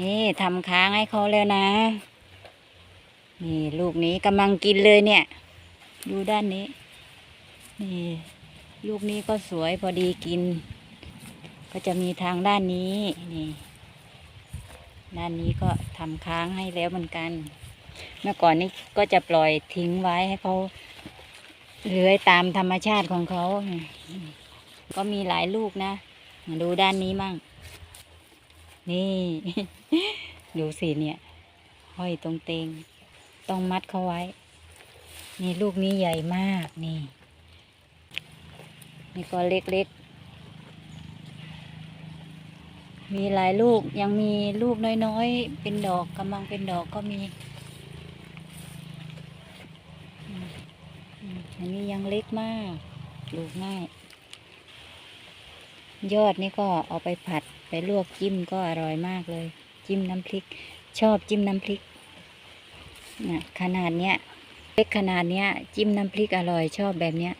นี่ทำค้างให้เขาแล้วนะ นี่ลูกนี้กำลังกินเลยเนี่ย ดูด้านนี้ นี่ ลูกนี้ก็สวยพอดีกิน ก็จะมีทางด้านนี้นี่ด้านนี้ก็ทำค้างให้แล้วเหมือนกัน เมื่อก่อนนี้ก็จะปล่อยทิ้งไว้ให้เขาเลื้อยตามธรรมชาติของเขา ก็มีหลายลูกนะ ดูด้านนี้มั่ง นี่ ดูสิเนี่ย ห้อยตรงเตง ต้องมัดเขาไว้ นี่ลูกนี้ใหญ่มากนี่ นี่ก็เล็กๆ มีหลายลูกยังมีลูกน้อยๆ เป็นดอกกำลังเป็นดอกก็มีอันนี้ยังเล็กมาก ปลูกง่าย ยอดนี่ก็เอาไปผัดไปลวกจิ้มก็อร่อยมากเลย จิ้มน้ำพริก ชอบจิ้มน้ำพริกนะขนาดเนี้ยเล็กขนาดเนี้ย จิ้มน้ำพริกอร่อยชอบแบบเนี้ย